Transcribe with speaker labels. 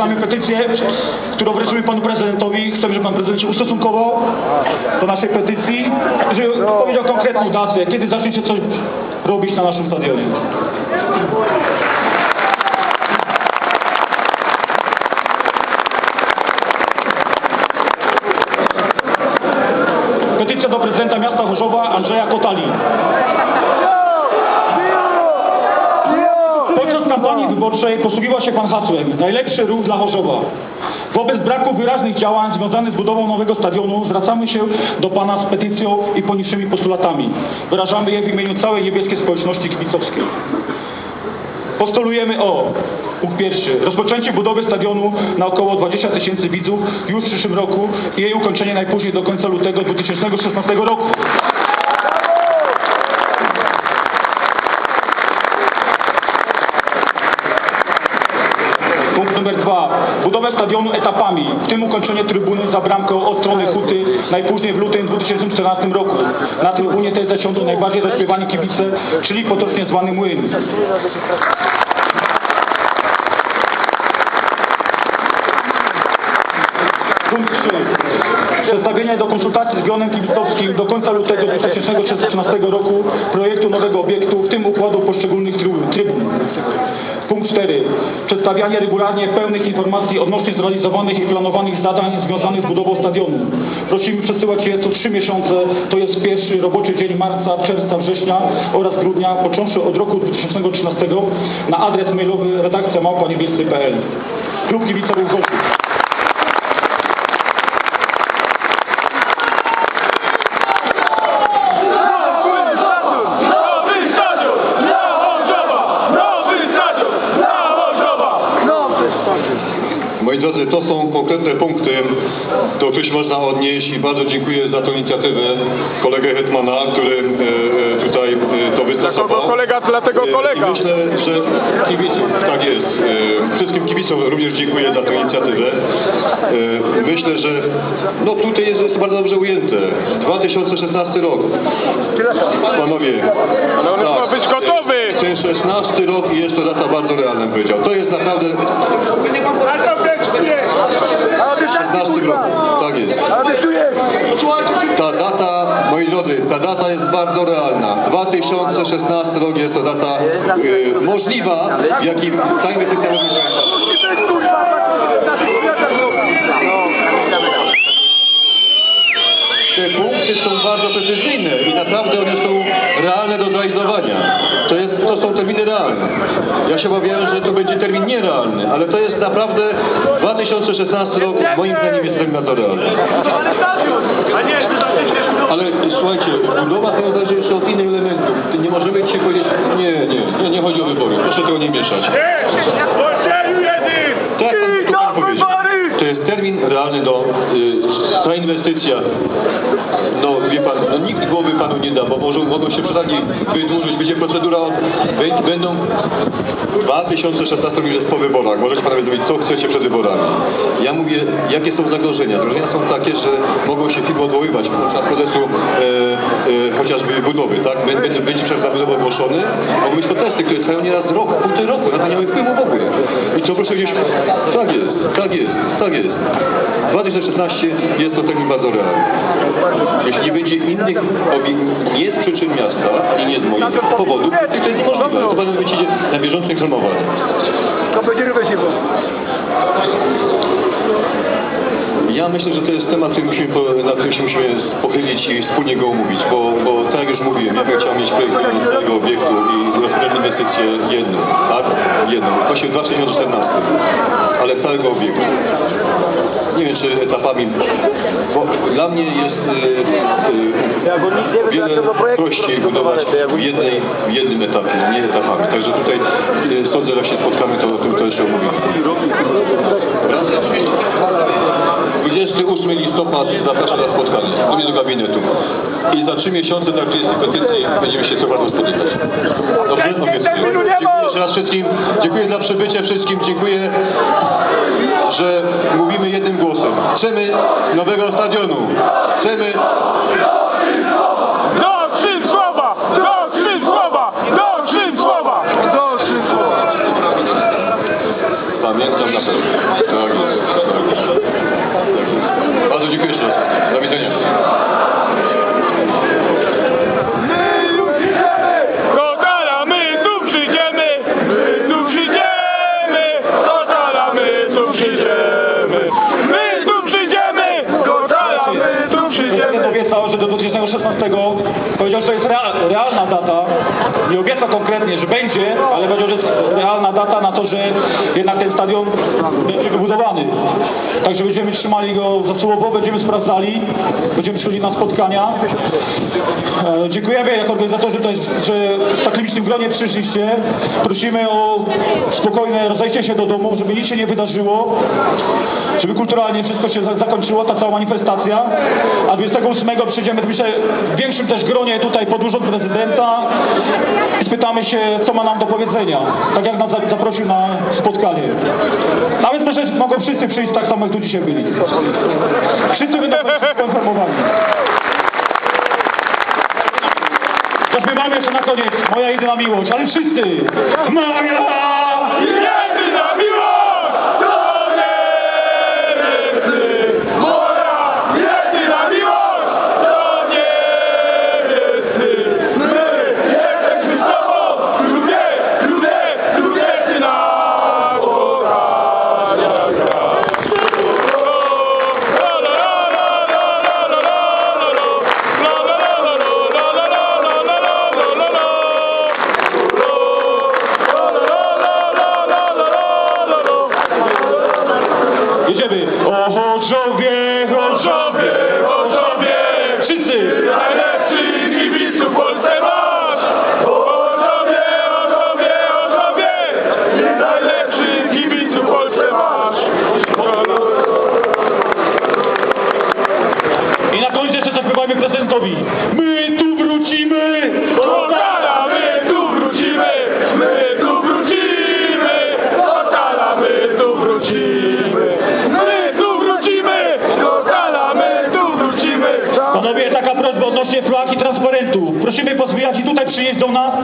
Speaker 1: Przeczytamy petycję, którą wręczymy panu prezydentowi. Chcemy, żeby pan prezydent się ustosunkował do naszej petycji, żeby powiedział konkretną datę, kiedy zaczniecie coś robić na naszym stadionie. Petycja do prezydenta miasta Chorzowa Andrzeja Kotali. Kampanii wyborczej posługiwał się pan hasłem Najlepszy ruch dla Chorzowa. Wobec braku wyraźnych działań związanych z budową nowego stadionu zwracamy się do pana z petycją i poniższymi postulatami. Wyrażamy je w imieniu całej niebieskiej społeczności kibicowskiej. Postulujemy o punkt pierwszy. Rozpoczęcie budowy stadionu na około 20 tysięcy widzów już w przyszłym roku i jej ukończenie najpóźniej do końca lutego 2016 roku. Stadionu etapami, w tym ukończenie trybuny za bramką od strony Huty najpóźniej w lutym 2014 roku. Na trybunie tej zasiądą najbardziej zaśpiewani kibice, czyli potocznie zwany młyn. Punkt 3. Przedstawienie do konsultacji z Gronem Kibicowskim do końca lutego 2013 roku projektu nowego obiektu, w tym układu poszczególnych tryb- trybun. Punkt 4. Przedstawianie regularnie pełnych informacji odnośnie zrealizowanych i planowanych zadań związanych z budową stadionu. Prosimy przesyłać je co 3 miesiące, to jest pierwszy roboczy dzień marca, czerwca, września oraz grudnia, począwszy od roku 2013 na adres mailowy redakcja małpaniebiescy.pl. Klub Kibicowych Gorzów.
Speaker 2: Nowy stadion dla Chorzowa! Nowy stadion dla Chorzowa!
Speaker 3: Moi drodzy, to są konkretne punkty, do których można odnieść i bardzo dziękuję za tą inicjatywę kolegę Hetmana, który e, e, tutaj e, to wystosował.
Speaker 2: Dlaczego kolega, dlatego kolega.
Speaker 3: I myślę, że kibicom, tak jest, wszystkim kibicom również dziękuję za tę inicjatywę. Myślę, że no tutaj jest, bardzo dobrze ujęte. 2016 rok. Panowie.
Speaker 2: Ale on już ma być gotowy.
Speaker 3: Ten 16 rok i jest to data bardzo realna, powiedział. To jest naprawdę 16 rok. Tak jest. Ta data, moi drodzy, ta data bardzo realna. 2016 rok jest to data e, możliwa, w jakim ta inwestycja Te punkty są bardzo precyzyjne i naprawdę one są realne do zrealizowania. To, jest, to są terminy realne. Ja się obawiałem, że to będzie termin nierealny, ale to jest naprawdę 2016 rok, moim zdaniem jest termin na to realny. Ale słuchajcie, budowa to zależy jeszcze od innych elementów. Nie możemy dzisiaj powiedzieć, nie, nie, nie, nie chodzi o wybory, proszę tego nie mieszać. Tak,
Speaker 2: I
Speaker 3: pan
Speaker 2: do
Speaker 3: powiedział.
Speaker 2: wybory!
Speaker 3: To jest termin realny do, y, ta inwestycja, no wie pan, no nikt głowy panu nie da, bo może, mogą się przetargi wydłużyć, będzie procedura, od- bę- będą 2016 jest po wyborach, możecie panowie zrobić co chcecie przed wyborami. Ja mówię, jakie są zagrożenia. Zagrożenia są takie, że mogą się firmy odwoływać podczas procesu e, e, chociażby budowy, tak? Bę- Będzie, będzie przez zabudowę ogłoszony, mogą być protesty, które trwają nieraz rok, półtorej roku, na to nie mamy wpływu w ogóle. I co proszę gdzieś, tak jest, tak jest, tak jest. 2016 jest to termin bardzo realny. Jeśli nie będzie innych nie z przyczyn miasta i nie z moich powodów, to jest niemożliwe. To będą będziecie na bieżąco informować.
Speaker 2: To będzie rywesiwo.
Speaker 3: Ja myślę, że to jest temat, który musimy, nad którym się musimy pochylić i wspólnie go omówić, bo, bo tak jak już mówiłem, ja bym chciał mieć projekt tego obiektu i rozpocząć inwestycję jedną, tak? Jedną, właśnie w 2014, ale całego obiektu. Nie wiem, czy etapami, bo dla mnie jest y, y, wiele prościej budować w, jednej, w jednym etapie, nie etapami. Także tutaj y, sądzę, że jak się spotkamy, to, to, to jeszcze omówimy. Raz. 28 listopad zapraszam na spotkanie do mnie do gabinetu. I za trzy miesiące na kryzys petycji będziemy się co bardzo spotykać. Dobrze? Obiecuję. Dziękuję jeszcze raz wszystkim. Dziękuję za przybycie wszystkim. Dziękuję, że mówimy jednym głosem. Chcemy nowego stadionu. Chcemy
Speaker 1: 16 powiedział, że to jest rea- realna data, nie obiecał konkretnie, że będzie, ale powiedział, że jest realna data na to, że jednak ten stadion będzie wybudowany. Także będziemy trzymali go za słowo, będziemy sprawdzali, będziemy przychodzić na spotkania. E, dziękujemy jako organizatorzy, to jest, że w tak licznym gronie przyszliście. Prosimy o spokojne rozejście się do domu, żeby nic się nie wydarzyło, żeby kulturalnie wszystko się za- zakończyło, ta cała manifestacja. A 28 przyjdziemy, myślę, w większym też gronie tutaj pod urząd prezydenta i spytamy się, co ma nam do powiedzenia. Tak jak nas za- zaprosił na spotkanie. Nawet myślę, że mogą wszyscy przyjść tak samo, jak tu dzisiaj byli. Wszyscy będą poinformowani. Zaśpiewamy jeszcze na koniec, moja jedyna miłość, ale wszyscy! Moja! Jedziemy! O Chorzowie,
Speaker 2: Chorzowie, Chorzowie,
Speaker 1: Wszyscy!
Speaker 2: pozbijać
Speaker 1: i tutaj przyjeżdżą nas,